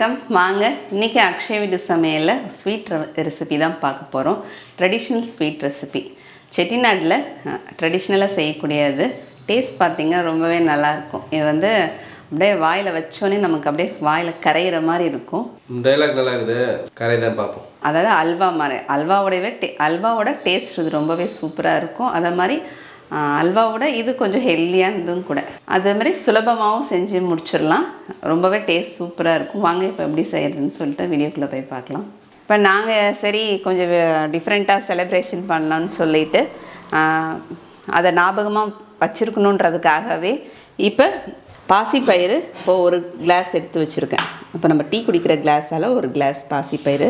வாங்க இன்றைக்கி அக்ஷய வீடு சமையலில் ஸ்வீட் ரெசிபி தான் பார்க்க போகிறோம் ட்ரெடிஷ்னல் ஸ்வீட் ரெசிபி செட்டிநாட்டில் ட்ரெடிஷ்னலாக செய்யக்கூடியது. டேஸ்ட் பார்த்திங்கன்னா ரொம்பவே நல்லாயிருக்கும். இது வந்து அப்படியே வாயில் வச்சோன்னே நமக்கு அப்படியே வாயில் கரையிற மாதிரி இருக்கும். டைலாக் நல்லா இருக்குது கரை தான் பார்ப்போம். அதாவது அல்வா மாதிரி. அல்வாவோடவே டே அல்வாவோட டேஸ்ட் இது ரொம்பவே சூப்பராக இருக்கும். அதே மாதிரி அல்வாவோட இது கொஞ்சம் ஹெல்த்தியானதும் கூட. அதே மாதிரி சுலபமாகவும் செஞ்சு முடிச்சிடலாம். ரொம்பவே டேஸ்ட் சூப்பராக இருக்கும். வாங்க இப்போ எப்படி செய்கிறதுன்னு சொல்லிட்டு வீடியோக்குள்ளே போய் பார்க்கலாம். இப்போ நாங்கள் சரி கொஞ்சம் டிஃப்ரெண்ட்டாக செலிப்ரேஷன் பண்ணலாம்னு சொல்லிட்டு அதை ஞாபகமாக வச்சுருக்கணுன்றதுக்காகவே இப்போ பாசிப்பயிறு இப்போ ஒரு கிளாஸ் எடுத்து வச்சுருக்கேன். இப்போ நம்ம டீ குடிக்கிற கிளாஸால் ஒரு கிளாஸ் பாசிப்பயிறு.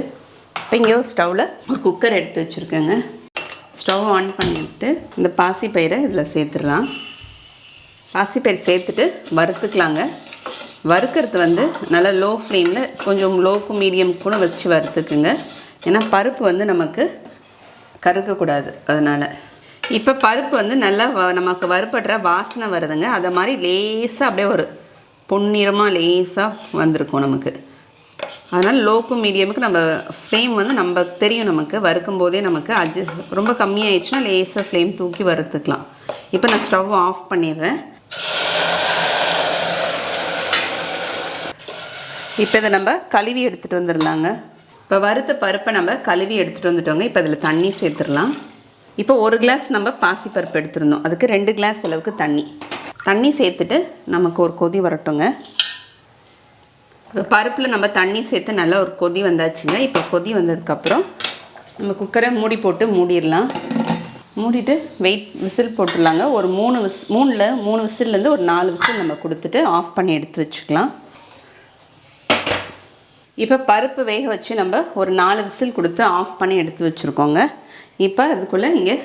இப்போ இங்கே ஸ்டவ்வில் ஒரு குக்கர் எடுத்து வச்சுருக்கேங்க. ஸ்டவ் ஆன் பண்ணிவிட்டு இந்த பாசிப்பயிரை இதில் சேர்த்துடலாம். பாசிப்பயிறு சேர்த்துட்டு வறுத்துக்கலாங்க. வறுக்கிறது வந்து நல்லா லோ ஃப்ளேமில் கொஞ்சம் லோக்கு மீடியம் கூட வச்சு வறுத்துக்குங்க. ஏன்னா பருப்பு வந்து நமக்கு கருக்கக்கூடாது அதனால். இப்போ பருப்பு வந்து நல்லா வ- நமக்கு வறுபடுற வாசனை வருதுங்க. அதை மாதிரி லேசாக அப்படியே ஒரு பொன்னிறமாக லேசாக வந்திருக்கும் நமக்கு. அதனால் லோக்கு மீடியமுக்கு நம்ம ஃப்ளேம் வந்து நம்ம தெரியும் நமக்கு. வறுக்கும் போதே நமக்கு அட்ஜஸ்ட் ரொம்ப கம்மியாயிடுச்சுன்னா லேசாக ஃப்ளேம் தூக்கி வறுத்துக்கலாம். இப்போ நான் ஸ்டவ் ஆஃப் பண்ணிடுறேன். இப்போ இதை நம்ம கழுவி எடுத்துகிட்டு வந்துடலாங்க. இப்போ வறுத்த பருப்பை நம்ம கழுவி எடுத்துகிட்டு வந்துட்டோங்க. இப்போ அதில் தண்ணி சேர்த்துடலாம். இப்போ ஒரு கிளாஸ் நம்ம பாசி பருப்பு எடுத்துருந்தோம். அதுக்கு ரெண்டு கிளாஸ் அளவுக்கு தண்ணி. தண்ணி சேர்த்துட்டு நமக்கு ஒரு கொதி வரட்டுங்க. பருப்பில் நம்ம தண்ணி சேர்த்து நல்லா ஒரு கொதி வந்தாச்சுங்க. இப்போ கொதி வந்ததுக்கப்புறம் நம்ம குக்கரை மூடி போட்டு மூடிடலாம். மூடிட்டு வெயிட் விசில் போட்டுடலாங்க. ஒரு மூணு விஸ் மூணில் மூணு விசில்லேருந்து ஒரு நாலு விசில் நம்ம கொடுத்துட்டு ஆஃப் பண்ணி எடுத்து வச்சுக்கலாம். இப்போ பருப்பு வேக வச்சு நம்ம ஒரு நாலு விசில் கொடுத்து ஆஃப் பண்ணி எடுத்து வச்சுருக்கோங்க. இப்போ அதுக்குள்ளே இங்கே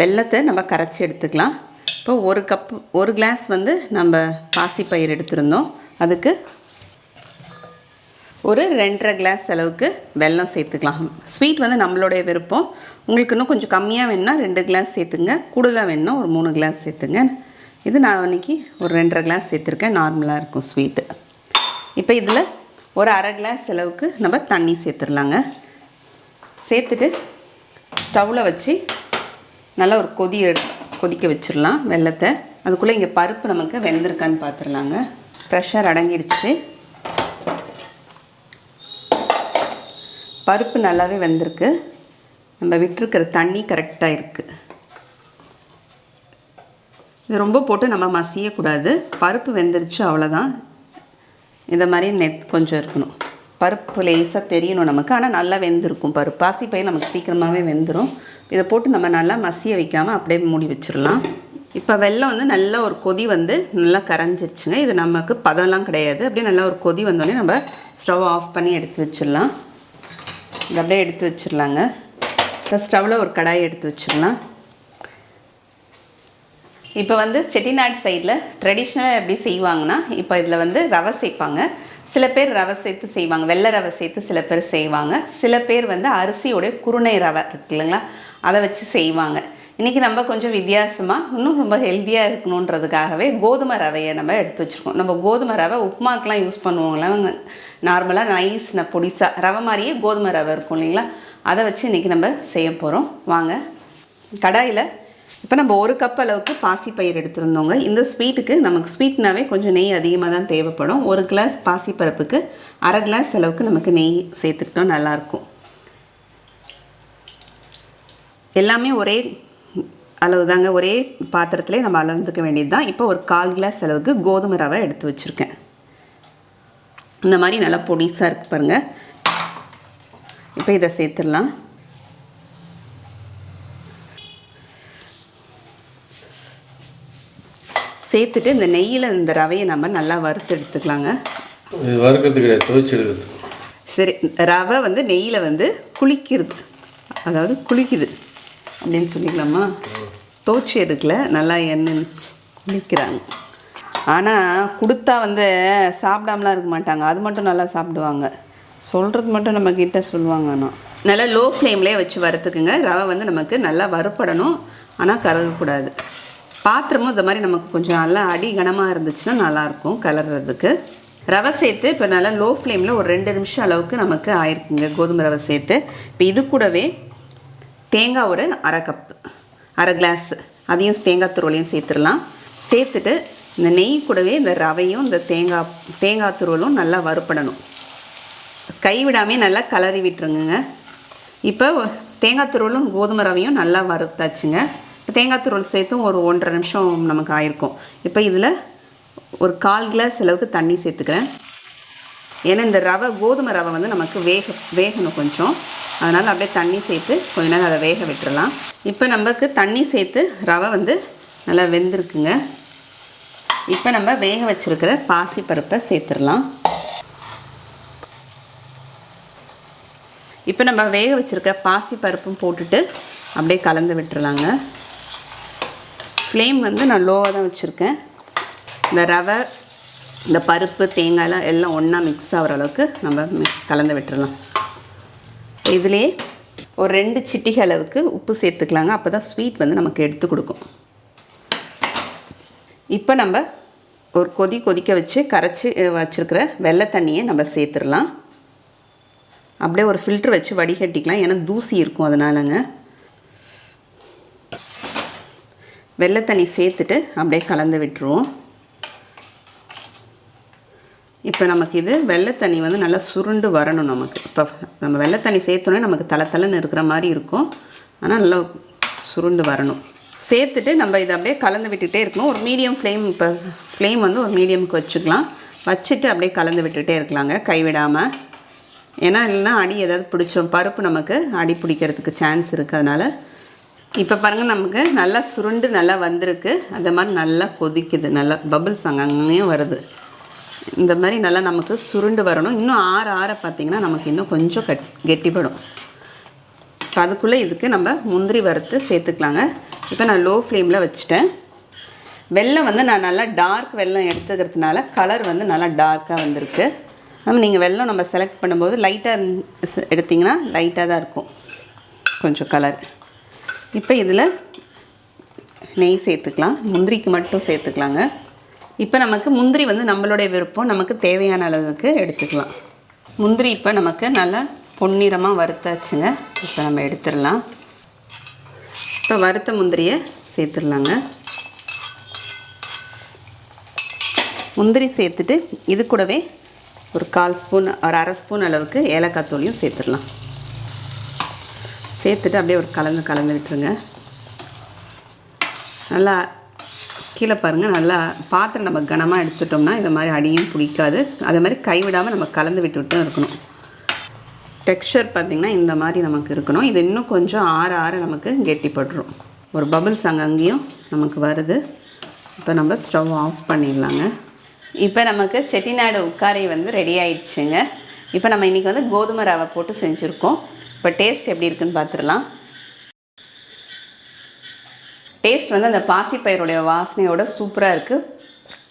வெல்லத்தை நம்ம கரைச்சி எடுத்துக்கலாம். இப்போ ஒரு கப் ஒரு கிளாஸ் வந்து நம்ம பாசிப்பயிர் எடுத்திருந்தோம். அதுக்கு ஒரு ரெண்டரை கிளாஸ் அளவுக்கு வெல்லம் சேர்த்துக்கலாம். ஸ்வீட் வந்து நம்மளுடைய விருப்பம். உங்களுக்கு இன்னும் கொஞ்சம் கம்மியாக வேணும்னா ரெண்டு கிளாஸ் சேர்த்துங்க. கூடுதலாக வேணும்னா ஒரு மூணு கிளாஸ் சேர்த்துங்க. இது நான் இன்றைக்கி ஒரு ரெண்டரை கிளாஸ் சேர்த்துருக்கேன். நார்மலாக இருக்கும் ஸ்வீட்டு இப்போ இதில் ஒரு அரை கிளாஸ் அளவுக்கு நம்ம தண்ணி சேர்த்துடலாங்க சேர்த்துட்டு ஸ்டவ்வில் வச்சு நல்லா ஒரு கொதி எடு- கொதிக்க வச்சிடலாம் வெள்ளத்தை அதுக்குள்ளே இங்கே பருப்பு நமக்கு வெந்திருக்கான்னு பார்த்துடலாங்க ப்ரெஷர் அடங்கிடுச்சு. பருப்பு நல்லாவே வெந்திருக்கு. நம்ம விட்டுருக்கிற தண்ணி கரெக்டாக இருக்குது இது ரொம்ப போட்டு நம்ம மசியக்கூடாது. பருப்பு வெந்துருச்சு அவ்வளோதான் இந்த மாதிரி நெத் கொஞ்சம் இருக்கணும். பருப்பு லேசாக தெரியணும் நமக்கு. ஆனால் நல்லா வெந்திருக்கும் பருப்பு. பாசிப்பயிர் நமக்கு சீக்கிரமாகவே வெந்துடும் இதை போட்டு நம்ம நல்லா மசிய வைக்காமல் அப்படியே மூடி வச்சிடலாம். இப்போ வெள்ளம் வந்து நல்லா ஒரு கொதி வந்து நல்லா கரைஞ்சிருச்சுங்க. இது நமக்கு பதம்லாம் கிடையாது. அப்படியே நல்லா ஒரு கொதி வந்தோடனே நம்ம ஸ்டவ் ஆஃப் பண்ணி எடுத்து வச்சிடலாம். இதை அப்படியே எடுத்து வச்சிடலாங்க. இப்போ ஸ்டவ்வில் ஒரு கடாய் எடுத்து வச்சிடலாம். இப்போ வந்து செட்டிநாடு சைடில் ட்ரெடிஷ்னலாக எப்படி செய்வாங்கன்னா இப்போ இதில் வந்து ரவை சேர்ப்பாங்க. சில பேர் ரவை சேர்த்து செய்வாங்க. வெள்ளை ரவை சேர்த்து சில பேர் செய்வாங்க. சில பேர் வந்து அரிசியோடைய குருணை ரவை இருக்கு இல்லைங்களா? அதை வச்சு செய்வாங்க. இன்றைக்கி நம்ம கொஞ்சம் வித்தியாசமாக இன்னும் ரொம்ப ஹெல்த்தியாக இருக்கணுன்றதுக்காகவே கோதுமை ரவையை நம்ம எடுத்து வச்சுருக்கோம். நம்ம கோதுமை ரவை உப்புமாக்கெலாம் யூஸ் பண்ணுவோங்களா நார்மலாக நைஸ் பொடிசா ரவை மாதிரியே கோதுமை ரவை இருக்கும் இல்லைங்களா? அதை வச்சு இன்றைக்கி நம்ம செய்ய போகிறோம் வாங்க. கடாயில் இப்போ நம்ம ஒரு கப் அளவுக்கு பாசிப்பயிர் எடுத்திருந்தோங்க. இந்த ஸ்வீட்டுக்கு நமக்கு ஸ்வீட்னாவே கொஞ்சம் நெய் அதிகமாக தான் தேவைப்படும். ஒரு கிளாஸ் பாசிப்பருப்புக்கு அரை கிளாஸ் அளவுக்கு நமக்கு நெய் சேர்த்துக்கிட்டோம் நல்லாயிருக்கும் எல்லாமே ஒரே அளவு தாங்க ஒரே பாத்திரத்திலே நம்ம அளந்துக்க வேண்டியது தான் இப்போ ஒரு கால் கிளாஸ் அளவுக்கு கோதுமை ரவை எடுத்து வச்சுருக்கேன். இந்த மாதிரி நல்லா பொடிசாக இருக்கு பாருங்கள் இப்போ இதை சேர்த்துடலாம். சேர்த்துட்டு இந்த நெய்யில் இந்த ரவையை நம்ம நல்லா வறுத்து எடுத்துக்கலாங்க. இது வறுக்கிறது கிடையாது துவைச்சு எடுக்கிறது. சரி ரவை வந்து நெய்யில் வந்து குளிக்கிறது. அதாவது குளிக்குது. அப்படின்னு சொல்லிக்கலாமா? துவச்சி எடுக்கல நல்லா எண்ணெய் குளிக்கிறாங்க. ஆனால் கொடுத்தா வந்து சாப்பிடாமலாம் இருக்க மாட்டாங்க. அது மட்டும் நல்லா சாப்பிடுவாங்க. சொல்கிறது மட்டும் நம்ம கிட்ட சொல்லுவாங்க ஆனால் நல்லா லோ ஃப்ளேம்லேயே வச்சு வறுத்துக்குங்க. ரவை வந்து நமக்கு நல்லா வறுப்படணும். ஆனால் கருகக்கூடாது. பாத்திரமும் இந்த மாதிரி நமக்கு கொஞ்சம் நல்லா அடி கனமாக இருந்துச்சுன்னா நல்லாயிருக்கும் கலர்றதுக்கு. ரவை சேர்த்து இப்போ நல்லா லோ ஃப்ளேமில் ஒரு ரெண்டு நிமிஷம் அளவுக்கு நமக்கு ஆயிருக்குங்க. கோதுமை ரவை சேர்த்து. இப்போ இது கூடவே தேங்காய் ஒரு அரை கப் அரை கிளாஸ் அதையும் தேங்காய் துருவலையும் சேர்த்துடலாம். சேர்த்துட்டு இந்த நெய் கூடவே இந்த ரவையும் இந்த தேங்காய் தேங்காய் துருவலும் நல்லா வறுப்படணும் கைவிடாமே நல்லா கலரி விட்டுருங்க இப்போ தேங்காய் துருவலும் கோதுமை ரவையும் நல்லா வறுத்தாச்சுங்க. இப்போ தேங்காய் துருவல் சேர்த்தும் ஒரு ஒன்றரை நிமிஷம் நமக்கு ஆயிருக்கும். இப்போ இதில் ஒரு கால் கிளாஸ் அளவுக்கு தண்ணி சேர்த்துக்கிறேன். ஏன்னா இந்த ரவை கோதுமை ரவை வந்து நமக்கு வேக வேகணும் கொஞ்சம். அதனால் அப்படியே தண்ணி சேர்த்து கொஞ்ச நேரம் அதை வேக விட்டுறலாம். இப்போ நமக்கு தண்ணி சேர்த்து ரவை வந்து நல்லா வெந்திருக்குங்க. இப்போ நம்ம வேக வச்சுருக்கிற பாசி பருப்பை சேர்த்துடலாம். இப்போ நம்ம வேக வச்சுருக்க பாசி பருப்பும் போட்டுட்டு அப்படியே கலந்து விட்டுறலாங்க. ஃப்ளேம் வந்து நான் லோவாக தான் வச்சுருக்கேன். இந்த ரவை இந்த பருப்பு தேங்காய்லாம் எல்லாம் ஒன்றா மிக்ஸ் ஆகிற அளவுக்கு நம்ம கலந்து விட்டுறலாம். இதுலேயே ஒரு ரெண்டு சிட்டிகை அளவுக்கு உப்பு சேர்த்துக்கலாங்க. அப்போ தான் ஸ்வீட் வந்து நமக்கு எடுத்து கொடுக்கும். இப்போ நம்ம ஒரு கொதி கொதிக்க வச்சு கரைச்சி வச்சுருக்கிற வெள்ளை தண்ணியை நம்ம சேர்த்துடலாம். அப்படியே ஒரு ஃபில்ட்ரு வச்சு வடிகட்டிக்கலாம். ஏன்னா தூசி இருக்கும் அதனாலங்க. வெள்ளை தண்ணி சேர்த்துட்டு அப்படியே கலந்து விட்டுருவோம். இப்போ நமக்கு இது வெள்ளை தண்ணி வந்து நல்லா சுருண்டு வரணும் நமக்கு. இப்போ நம்ம வெள்ளை தண்ணி சேர்த்தோன்னே நமக்கு தலை தலைன்னு இருக்கிற மாதிரி இருக்கும். ஆனால் நல்லா சுருண்டு வரணும். சேர்த்துட்டு நம்ம இதை அப்படியே கலந்து விட்டுகிட்டே இருக்கணும். ஒரு மீடியம் ஃப்ளேம் இப்போ ஃப்ளேம் வந்து ஒரு மீடியமுக்கு வச்சுக்கலாம். வச்சுட்டு அப்படியே கலந்து விட்டுகிட்டே இருக்கலாங்க. கைவிடாமல் ஏன்னா இல்லைன்னா அடி ஏதாவது பிடிச்சோம். பருப்பு நமக்கு அடி பிடிக்கிறதுக்கு சான்ஸ் இருக்குது அதனால் இப்போ பாருங்கள் நமக்கு நல்லா சுருண்டு நல்லா வந்திருக்கு. அந்த மாதிரி நல்லா கொதிக்குது. நல்லா பபுள்ஸ் அங்கங்கேயும் வருது. இந்த மாதிரி நல்லா நமக்கு சுருண்டு வரணும். இன்னும் ஆற ஆற பார்த்தீங்கன்னா நமக்கு இன்னும் கொஞ்சம் கட் கெட்டிப்படும். இப்போ அதுக்குள்ளே இதுக்கு நம்ம முந்திரி வறுத்து சேர்த்துக்கலாங்க. இப்போ நான் லோ ஃப்ளேமில் வச்சுட்டேன். வெள்ளம் வந்து நான் நல்லா டார்க் வெல்லம் எடுத்துக்கிறதுனால கலர் வந்து நல்லா டார்க்காக வந்திருக்கு. நம்ம நீங்கள் வெல்லம் நம்ம செலக்ட் பண்ணும்போது லைட்டாக எடுத்திங்கன்னா லைட்டாக தான் இருக்கும். கொஞ்சம் கலர் இப்போ இதில் நெய் சேர்த்துக்கலாம். முந்திரிக்கு மட்டும் சேர்த்துக்கலாங்க. இப்போ நமக்கு முந்திரி வந்து நம்மளுடைய விருப்பம் நமக்கு தேவையான அளவுக்கு எடுத்துக்கலாம். முந்திரி இப்போ நமக்கு நல்லா பொன்னிறமாக வறுத்தாச்சுங்க. இப்போ நம்ம எடுத்துடலாம். இப்போ வறுத்த முந்திரியை சேர்த்துடலாங்க. முந்திரி சேர்த்துட்டு இது கூடவே ஒரு கால் ஸ்பூன் ஒரு அரை ஸ்பூன் அளவுக்கு ஏலக்காய் தூளையும் சேர்த்துடலாம். சேர்த்துட்டு அப்படியே ஒரு கலந்து கலந்து விட்டுருங்க நல்லா கீழே பாருங்கள் நல்லா பாத்திரம் நம்ம கனமாக எடுத்துட்டோம்னா இந்த மாதிரி அடியும் பிடிக்காது. அதே மாதிரி கைவிடாமல் நம்ம கலந்து விட்டுட்டும் இருக்கணும். டெக்ஸ்சர் பார்த்திங்கன்னா இந்த மாதிரி நமக்கு இருக்கணும். இது இன்னும் கொஞ்சம் ஆற ஆற நமக்கு கெட்டிப்பட்டுரும். ஒரு பபிள்ஸ் அங்கங்கேயும் நமக்கு வருது. இப்போ நம்ம ஸ்டவ் ஆஃப் பண்ணிடலாங்க. இப்போ நமக்கு செட்டிநாடு உட்காரை வந்து ரெடி ஆயிடுச்சுங்க. இப்போ நம்ம இன்றைக்கி வந்து கோதுமை ரவை போட்டு செஞ்சுருக்கோம். இப்போ டேஸ்ட் எப்படி இருக்குன்னு பார்த்துடலாம் டேஸ்ட் வந்து அந்த பாசிப்பயிரோடைய வாசனையோட சூப்பராக இருக்குது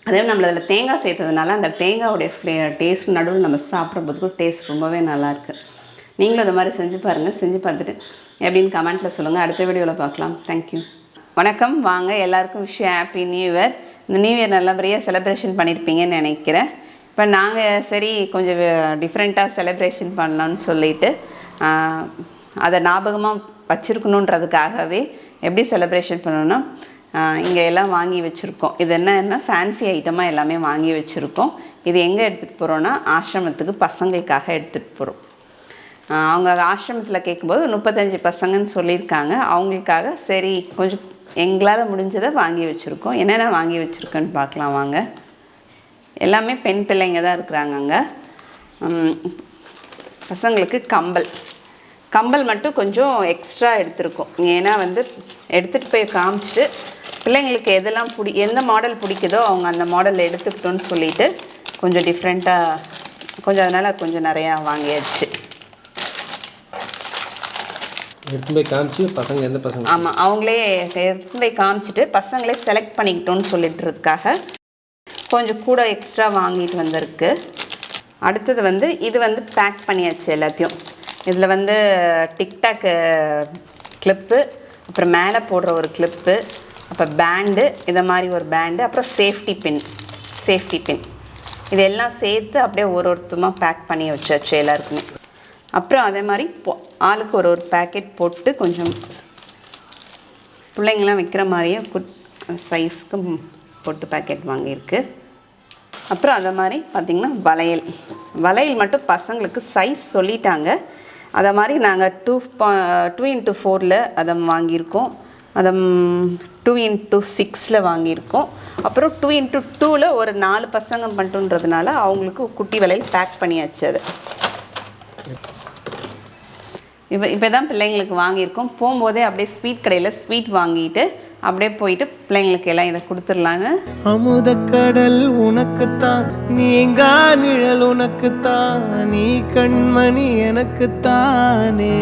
அதே நம்மள அதில் தேங்காய் சேர்த்ததுனால அந்த தேங்காயோடைய ஃப்ளே டேஸ்ட் நடுவில் நம்ம சாப்பிட்றதுக்கும் டேஸ்ட் ரொம்பவே நல்லாயிருக்கு நீங்களும் இந்த மாதிரி செஞ்சு பாருங்கள் செஞ்சு பார்த்துட்டு எப்படின்னு கமெண்ட்டில் சொல்லுங்கள் அடுத்த வீடியோவில் பார்க்கலாம். தேங்க்யூ வணக்கம். வாங்க. எல்லாருக்கும் விஷயம் ஹாப்பி நியூ இயர் இந்த நியூ இயர் நல்லபடியாக செலிப்ரேஷன் பண்ணியிருப்பீங்கன்னு நினைக்கிறேன். இப்போ நாங்கள் சரி கொஞ்சம் டிஃப்ரெண்ட்டாக செலிப்ரேஷன் பண்ணலாம்னு சொல்லிட்டு அதை ஞாபகமாக வச்சுருக்கணுன்றதுக்காகவே எப்படி செலப்ரேஷன் பண்ணணும்னா இங்கே எல்லாம் வாங்கி வச்சுருக்கோம். இது என்னன்னா ஃபேன்சி ஐட்டமாக எல்லாமே வாங்கி வச்சுருக்கோம். இது எங்கே எடுத்துகிட்டு போகிறோன்னா ஆசிரமத்துக்கு பசங்களுக்காக எடுத்துகிட்டு போகிறோம் அவங்க ஆசிரமத்தில் கேட்கும்போது முப்பத்தஞ்சு பசங்கன்னு சொல்லியிருக்காங்க. அவங்களுக்காக சரி கொஞ்சம் எங்களால் முடிஞ்சதை வாங்கி வச்சுருக்கோம். என்னென்ன வாங்கி வச்சுருக்கோன்னு பார்க்கலாம் வாங்க. எல்லாமே பெண் பிள்ளைங்க தான் இருக்கிறாங்க அங்கே. பசங்களுக்கு கம்பல். கம்பல் மட்டும் கொஞ்சம் எக்ஸ்ட்ரா எடுத்திருக்கோம். ஏன்னா வந்து எடுத்துகிட்டு போய் காமிச்சிட்டு பிள்ளைங்களுக்கு எதெல்லாம் பிடி எந்த மாடல் பிடிக்குதோ அவங்க அந்த மாடல் எடுத்துக்கிட்டோன்னு சொல்லிட்டு கொஞ்சம் டிஃப்ரெண்ட்டாக கொஞ்சம் அதனால் கொஞ்சம் நிறையா வாங்கியாச்சு. எடுத்து போய் காமிச்சு பசங்க எந்த பசங்க? ஆமாம் அவங்களே எடுத்து போய் காமிச்சிட்டு பசங்களே செலக்ட் பண்ணிக்கிட்டோன்னு சொல்லிட்டுறதுக்காக கொஞ்சம் கூட எக்ஸ்ட்ரா வாங்கிட்டு வந்திருக்கு. அடுத்தது வந்து இது வந்து பேக் பண்ணியாச்சு எல்லாத்தையும். இதில் வந்து டிக்டாக் கிளிப்பு அப்புறம் மேலே போடுற ஒரு கிளிப்பு அப்புறம் பேண்டு இதை மாதிரி ஒரு பேண்டு அப்புறம் சேஃப்டி பின் சேஃப்டி பின் இதெல்லாம் சேர்த்து அப்படியே ஒரு ஒருத்தமாக பேக் பண்ணி வச்சாச்சு எல்லாருக்குமே. அப்புறம் அதே மாதிரி போ ஆளுக்கு ஒரு ஒரு பேக்கெட் போட்டு கொஞ்சம் பிள்ளைங்களாம் வைக்கிற மாதிரியே குட் சைஸ்க்கு போட்டு பேக்கெட் வாங்கியிருக்கு. அப்புறம் அதை மாதிரி பார்த்திங்கன்னா வளையல். வளையல் மட்டும் பசங்களுக்கு சைஸ் சொல்லிட்டாங்க. அதை மாதிரி நாங்கள் டூ டூ இன்ட்டு ஃபோரில் அதை வாங்கியிருக்கோம். அதை டூ இன்ட்டு சிக்ஸில் வாங்கியிருக்கோம். அப்புறம் டூ இன்ட்டு டூவில் ஒரு நாலு பசங்க பண்ணிட்டுன்றதுனால அவங்களுக்கு குட்டி வளையல் பேக் பண்ணியாச்சு அது. இப்போ இப்போ தான் பிள்ளைங்களுக்கு வாங்கியிருக்கோம். போகும்போதே அப்படியே ஸ்வீட் கடையில் ஸ்வீட் வாங்கிட்டு அப்படியே போயிட்டு பிள்ளைங்களுக்கு எல்லாம் இதை கொடுத்துடலாங்க. அமுத கடல் உனக்குத்தான் நீங்கா நிழல் உனக்குத்தான் நீ கண்மணி எனக்குத்தானே.